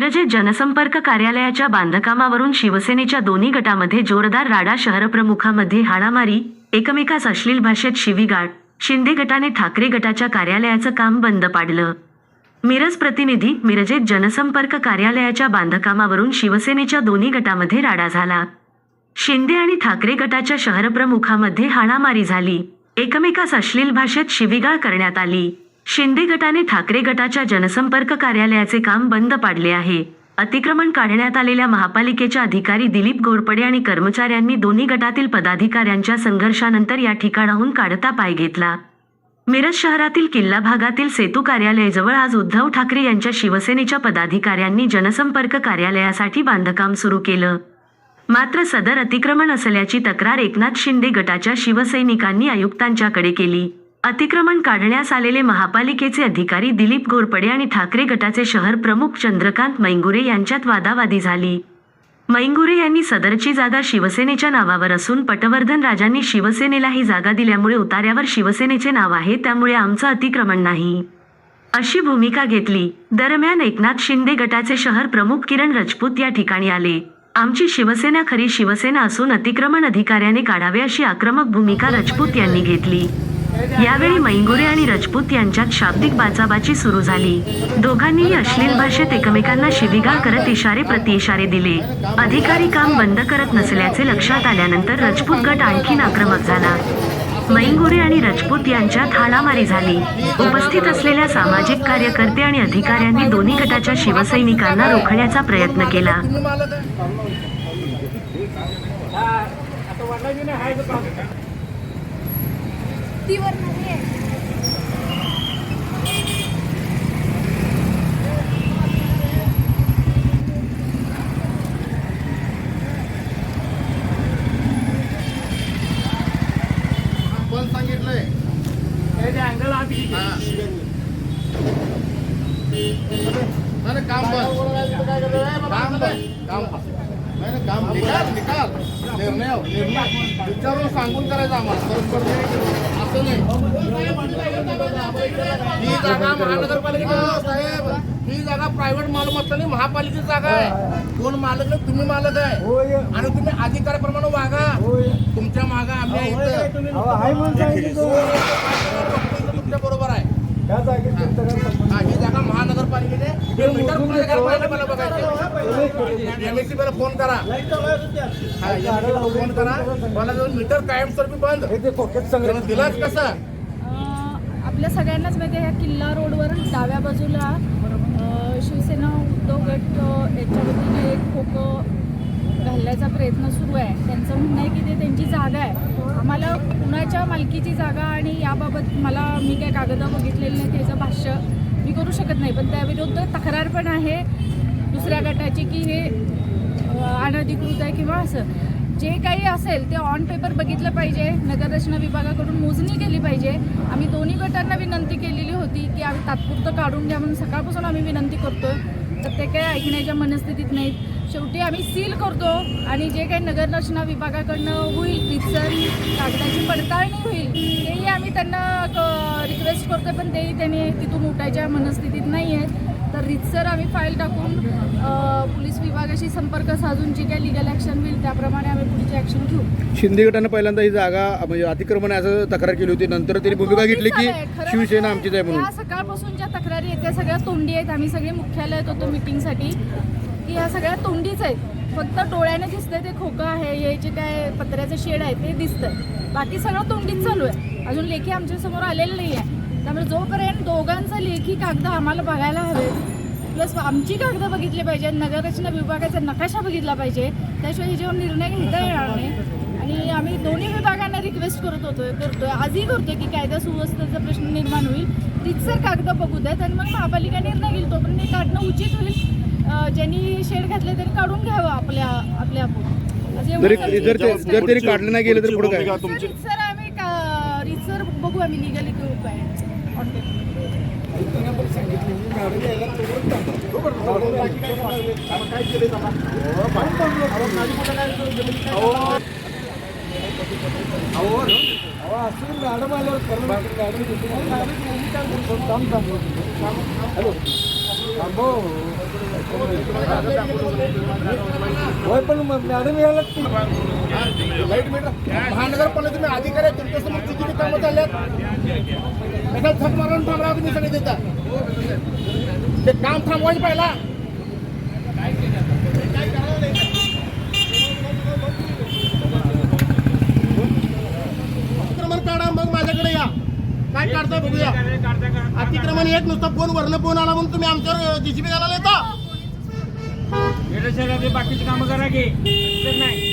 मिरजेत जनसंपर्क कार्यालयाच्या बांधकामावरून शिवसेनेच्या दोन्ही गटामध्ये जोरदार राडा शहरप्रमुखामध्ये हाणामारी एकमेकास अश्लील भाषेत शिवीगाळ शिंदे गटाने ठाकरे गटाच्या कार्यालयाचं काम बंद पाडलं. मिरज प्रतिनिधी मिरजेत जनसंपर्क कार्यालयाच्या बांधकामावरून शिवसेनेच्या दोन्ही गटामध्ये राडा झाला. शिंदे आणि ठाकरे गटाच्या शहरप्रमुखामध्ये हाणामारी झाली. एकमेकास अश्लील भाषेत शिवीगाळ करण्यात आली. शिंदे गटाने ठाकरे गटाच्या जनसंपर्क कार्यालयाचे काम बंद पाडले आहे. अतिक्रमण काढण्यात आलेल्या महापालिकेच्या अधिकारी दिलीप घोरपडे आणि कर्मचाऱ्यांनी दोन्ही गटातील पदाधिकाऱ्यांच्या संघर्षानंतर या ठिकाणाहून काढता पाय घेतला. मिरज शहरातील किल्ला भागातील सेतू कार्यालयाजवळ आज उद्धव ठाकरे यांच्या शिवसेनेच्या पदाधिकाऱ्यांनी जनसंपर्क कार्यालयासाठी बांधकाम सुरू केलं. मात्र सदर अतिक्रमण असल्याची तक्रार एकनाथ शिंदे गटाच्या शिवसैनिकांनी आयुक्तांच्याकडे केली. अतिक्रमण काढण्यास आलेले महापालिकेचे अधिकारी दिलीप घोरपडे आणि ठाकरे गटाचे शहर प्रमुख चंद्रकांत मैंगुरे यांच्यात वादावादी झाली. मैंगुरे यांनी सदरची जागा शिवसेनेच्या नावावर असून पटवर्धन राजांनी शिवसेनेला ही जागा दिल्यामुळे उतार्यावर शिवसेनेचे नाव आहे त्यामुळे आमचं अतिक्रमण नाही. अशी भूमिका घेतली. दरम्यान एकनाथ शिंदे गटाचे शहर प्रमुख किरण राजपूत या ठिकाणी आले. आमची शिवसेना खरी शिवसेना असून अतिक्रमण अधिकाऱ्याने काढावे अशी आक्रमक भूमिका राजपूत यांनी घेतली. यावेळी मैंगुरे आणि राजपूत यांच्यात शाब्दिक बाचाबाची सुरू झाली. दोघांनीही अश्लील भाषेत एकमेकांना शिवीगाळ करत इशारे प्रतिइशारे दिले. अधिकारी काम बंद करत नसल्याचे लक्षात आल्यानंतर राजपूत गट आणखीन आक्रमक झाला. मैंगुरे आणि राजपूत यांच्यात हाणामारी झाली. उपस्थित असलेल्या सामाजिक कार्यकर्ते आणि अधिकाऱ्यांनी दोन्ही गटाच्या शिवसैनिकांना रोखण्याचा प्रयत्न केला. वाटायची नाही आहे. सांगितलंय? अँगल. नाही, नाही, काम बंद. काम बंद. काम नाही नाही, काम निकाल निकाल. निर्णय निर्णय. विचारून सांगून करायचं आम्हाला. परस्पर असं नाही ही जागा महानगरपालिका साहेब. ही जागा प्रायव्हेट मालमत्ता नाही महापालिकेची जागा आहे. कोण मालक? नाही तुम्ही मालक आहे. आणि तुम्ही अधिकाऱ्याप्रमाणे वागा. तुमच्या मागा आम्ही आहे इथं. तुमच्या बरोबर आहे. एमएससी मला फोन करा. फोन करा. मला मीटर कायमस्वरूपी बंद. दिलाच कसा? आपल्या सगळ्यांनाच माहिती आहे ह्या किल्ला रोडवर डाव्या बाजूला शिवसेना उद्धव गट याच्या वतीने एक खोकं घालण्याचा प्रयत्न सुरू आहे. त्यांचं म्हणणं आहे की ते त्यांची जागा आहे. आम्हाला कुणाच्या मालकीची जागा आणि याबाबत मला मी काय कागदं बघितलेली नाही त्याचं भाष्य मी करू शकत नाही पण त्याविरुद्ध तक्रार पण आहे दुसऱ्या गटाची की हे अनधिकृत आहे किंवा असं. जे काही असेल ते ऑन पेपर बघितलं पाहिजे नगररचना विभागाकडून मोजणी केली पाहिजे. आम्ही दोन्ही गटांना विनंती केलेली होती की आम्ही तात्पुरतं काढून घ्या म्हणून सकाळपासून आम्ही विनंती करतो तर ते काही ऐकण्याच्या मनस्थितीत नाहीत. शेवटी आम्ही सील करतो आणि जे काही नगररचना विभागाकडनं होईल रितसर कागदाची पडताळणी होईल तेही आम्ही त्यांना रिक्वेस्ट करतो पण तेही त्यांनी तिथून उठायच्या मनस्थितीत नाही आहेत तर रितसर आम्ही फाईल टाकून पोलीस विभागाशी संपर्क साधून जी काही लिगल ॲक्शन होईल त्याप्रमाणे आम्ही पुढची ॲक्शन घेऊ. शिंदे गटानं पहिल्यांदा ही जागा म्हणजे अतिक्रमण असं तक्रार केली होती. नंतर त्यांनी भूमिका घेतली की शिवसेना म्हणजे आमचीच आहे म्हणून. सकाळपासून ज्या तक्रारी आहेत त्या सगळ्या तोंडी आहेत. आम्ही सगळे मुख्यालयात होतो मिटिंगसाठी की ह्या सगळ्या तोंडीच आहेत. फक्त डोळ्याने दिसतंय ते खोकं आहे हे जे काय पत्र्याचं शेड आहे ते दिसतंय. बाकी सगळं तोंडीच चालू आहे. अजून लेखी आमच्यासमोर आलेलं नाही आहे. त्यामुळे जोपर्यंत दोघांचा लेखी कागद आम्हाला बघायला हवे प्लस आमची कागदं बघितली पाहिजे नगररचना विभागाचा नकाशा बघितला पाहिजे त्याशिवाय ह्याच्यावर निर्णय घेता येणार नाही आणि आम्ही दोन्ही विभागांना रिक्वेस्ट करत होतोय करतोय आजही करतोय की कायदा सुव्यवस्थेचा प्रश्न निर्माण होईल. रितसर कागद बघू द्यात आणि मग महापालिका निर्णय घेईल तोपर्यंत काढणं उचित होईल. ज्यांनी शेड घातले त्यांनी काढून घ्यावं आपल्या आपल्या आपण असं एवढं जरी गरजेचं जर. जर त्यांनी काढलं नाही गेलं तर पुढे काय रितसर आम्ही का- रितसर बघू आम्ही लिगली करू काय On paper. होय पण मॅडम यायला लाइट मीटर. महानगरपालिका तुम्ही अधिकारी आहेत तुमच्यासमोर किती कामं चालल्यात. त्याचा थक मारून थांबला तुम्ही सगळे देता ते काम थांबवायचं पहिला. अतिक्रमण काढा मग माझ्याकडे या. काय काढता बघूया. अतिक्रमण एक नुसतं फोन वरनं फोन आला म्हणून तुम्ही आमच्यावर जीसीबी घालायला येता बाकीची कामं करा की नाही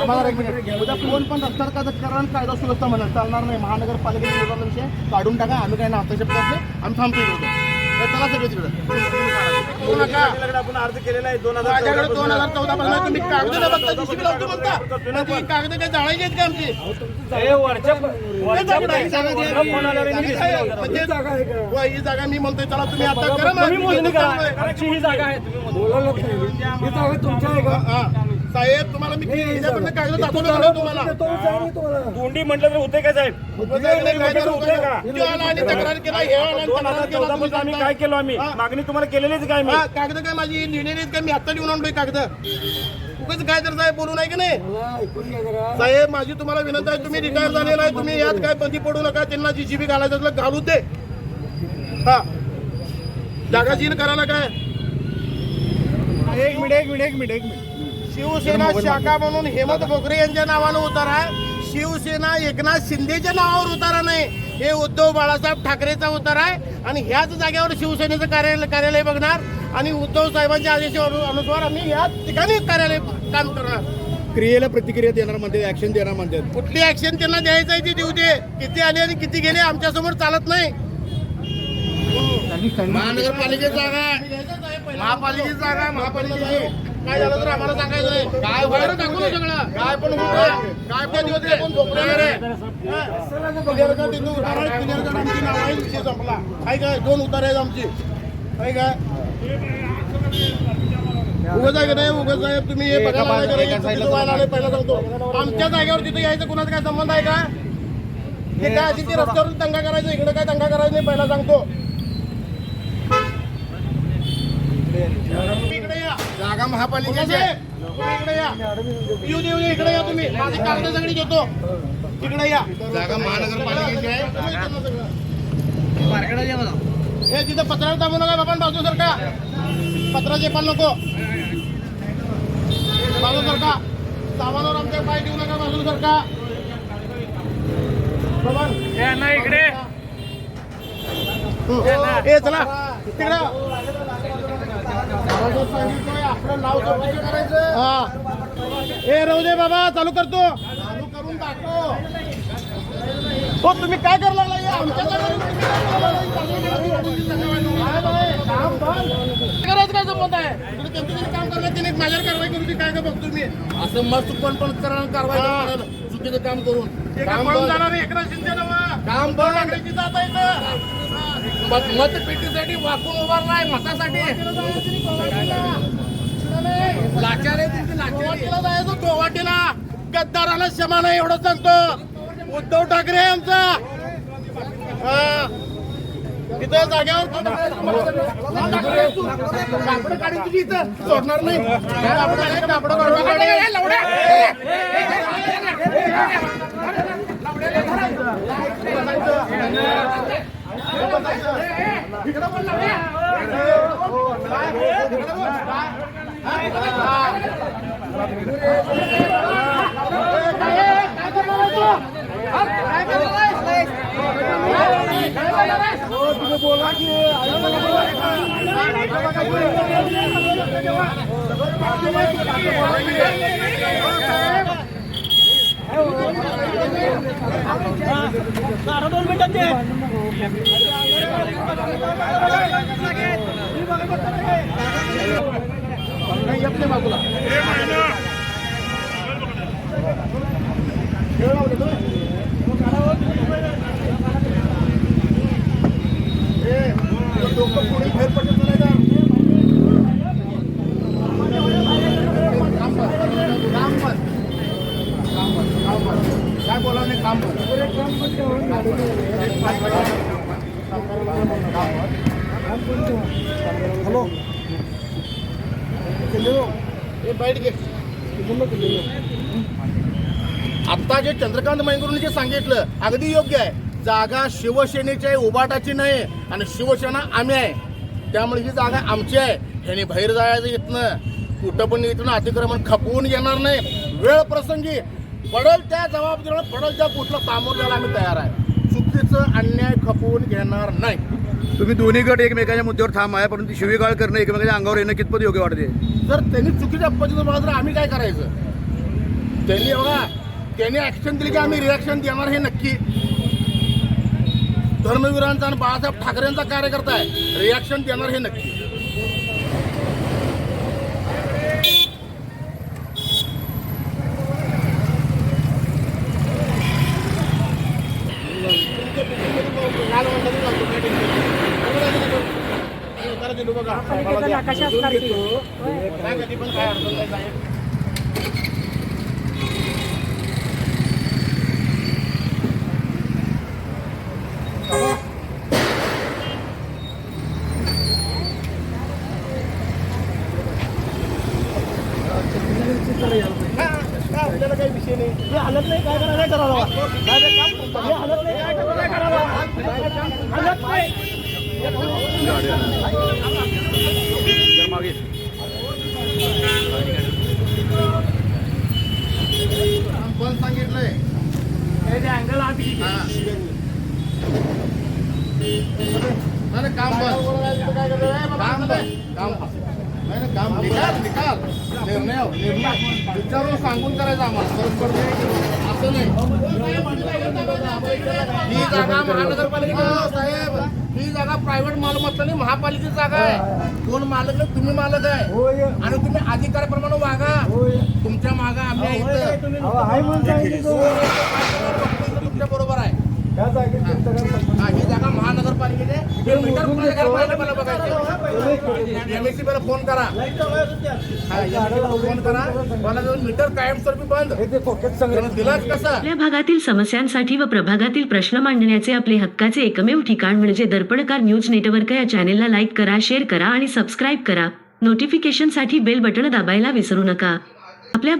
उद्या कोण पण रस्त्यावर का करा आणि कायदा सुव्यवस्था म्हणत चालणार नाही. महानगरपालिकेचा विषय काढून टाका. आम्ही काय ना हस्तक्षेप करतो आम्ही थांबतो चला सगळे तिकडे. येऊ नका आपण अर्ज केलेला आहे दोन दोन हजार चौदा पासून तुम्ही कागद न बघता जीसीबी लावतो म्हणता पण ती कागद काय जाळायची आहेत का आमची? जागा द्या. म्हणजे व ही जागा मी म्हणतोय चला तुम्ही आता करा. ही जागा आहे. तुम्ही तुमच्या आहे का. साहेब तुम्हाला मी कागद दाखवलं तुम्हाला गुंडी म्हटलं तर होते का साहेब काय हे आम्ही. काय केलो आम्ही हा. मागणी तुम्हाला केलेलीच काय मी हा, कागद काय माझी लिहिलेली आहेत का मी आता लिहून आणलोय कागद उगाच काय तर साहेब बोलू नाही की नाही साहेब माझी तुम्हाला विनंती आहे तुम्ही रिटायर झालेला आहे तुम्ही यात काय बंदी पडू नका त्यांना जीसीबी घालायचं असलं घालू दे हा जागा सील करायला काय एक मिनिट एक मिनिट एक मिनिट एक मिनिट शिवसेना शाखा म्हणून हेमंत भोकरे यांच्या नावानं उतारा आहे. शिवसेना एकनाथ शिंदेच्या नावावर उतारा नाही. हे उद्धव बाळासाहेब ठाकरेचा उतारा आहे. आणि ह्याच जागेवर शिवसेनेचं कार्यालय कार्यालय बघणार. आणि उद्धव साहेबांच्या आदेशानुसार आम्ही याच ठिकाणी कार्यालय काम करणार. क्रियेला प्रतिक्रिया देणार म्हणते ऍक्शन देणार म्हणतात. कुठली ऍक्शन त्यांना द्यायचं आहे ती देऊ दे. किती आले आणि किती गेले आमच्यासमोर चालत नाही. महानगरपालिकेची जागा. महापालिकेची जागा महापालिकेची. काय झालं तर आम्हाला सांगायचं नाही काय व्हायला दाखवलं सगळं. काय पण होतं काय पण दिवस ते कोण झोपणार आहे. हा? क्लिअरकट इथं उतार आहे, क्लिअरकट आमची नाव आहे विषय संपला. काय काय? दोन उतार आहेत आमची. काय काय? उगाच आहे का नाही उगाच साहेब तुम्ही हे बघायला पहिला सांगतो. आमच्या जागेवर तिथे यायचं कुणाचा काय संबंध आहे का? ते काय असेल ते रस्त्यावरून दंगा करायचं इकडे काय दंगा करायचं नाही पहिला सांगतो. इकडे या. जागा महापालिकेची येऊ दे येऊ दे इकडे या तुम्ही. माझी कागद सगळी घेतो. इकडे या. जागा महानगरपालिकेची आहे. हे तिथं पत्रावर दाबू नका बाबा बाजू सरका. पत्राचे पण नको. बाजू सरका. सामानावर आमच्या पाय देऊ नका बाजू सरका. बाबा. ना इकडे. ए चला. तिकडे आपलं नाव चौकशी करायचं हा. ए राहू दे बाबा चालू करतो. हो तुम्ही काय करायला लागला आमच्या जागेवर तुम्ही काय करायला लागला? काय बाई, काम बंद. करायचं काय संबंध आहे? तुम्ही त्यांचं त्यांनी काम करणार? त्यांनी माझ्यावर कारवाई करू ती काय का बघतो मी असं मस्त पण पण करा कारवाई चुकीचं काम करून. काम बंद जाणार एकनाथ शिंदे काम बंद जाता येतं मतपेटीसाठी वाकून उभारलाय मतासाठी लाचार लाचार जायचं गोवाटीला गद्दाराला क्षमा नाही एवढं सांगतो उद्धव ठाकरे हा. तिथं जाग्यावर कापड काढी तुझी इथं सोडणार नाही कापड काढून काढी. की लवड्या. इकडं पण लवड्या. नाही, येत नाही बाजूला डोकं कोणी फेरपट पडलं नाही का? काम कर. काम कर. काम कर. काम कर. काय बोला नाही काम कर. हॅलो हे बाईट घे आता जे चंद्रकांत मैंगुरूंनी जे सांगितलं अगदी योग्य आहे. जागा शिवसेनेची आहे उबाटाची नाही आणि शिवसेना आम्ही आहे. त्यामुळे ही जागा आमची आहे. ह्याने बाहेर जायचं इथनं कुठं पण इथनं अतिक्रमण खपवून येणार नाही. वेळ प्रसंगी पडल त्या जबाबदारीला पडल त्या कुठलं सामोरं जायला आम्ही तयार आहे. चुकीचं अन्याय खपवून घेणार नाही. तुम्ही दोन्ही गट एकमेकाच्या मुद्द्यावर ठाम आहे परंतु शिवीगाळ करणं एकमेकाच्या अंगावर येणं कितपत योग्य वाटते? जर त्यांनी चुकीच्या पद्धतीनं तर आम्ही काय करायचं? त्यांनी बघा त्यांनी ऍक्शन दिली की आम्ही रिॲक्शन देणार हे नक्की. धर्मवीरांचा आणि बाळासाहेब ठाकरेंचा कार्यकर्ता आहे. रिॲक्शन देणार हे नक्की. काय कधी पण काय अडचण नाही साहेब हा, हा, आपल्याला काही विषय नाही हे हलत नाही काय करा काय करावं काय हे हलत नाही काय हलत नाही सांगितलंय अँगल आत काम बंद. काम काम काम निकाल निकाल निर्णय निर्णय विचारून सांगून करायचं आम्हाला ही जागा महानगरपालिका साहेब. ही जागा प्रायव्हेट मालमत्ता नाही महापालिकेची जागा आहे. कोण मालक नाही तुम्ही मालक आहे. आणि तुम्ही अधिकाऱ्याप्रमाणे वागा. तुमच्या मागा आम्ही आहे. तुमच्या बरोबर आहे. हा, ही जागा महानगरपालिकेची मीटर कुणाच्या घरात पाहिलं मला बघायचं एमएससी मला फोन करा. हा, फोन करा. मला मीटर कायमस्वरूपी बंद. दिलाच कसं? आपल्या भागातील समस्यांसाठी व प्रभागातील प्रश्न मांडण्याचे आपले हक्काचे एकमेव ठिकाण म्हणजे दर्पणकार न्यूज नेटवर्क या चॅनेलला लाईक करा शेअर करा आणि सबस्क्राईब करा. नोटिफिकेशनसाठी बेल बटण दाबायला विसरू नका. आपल्या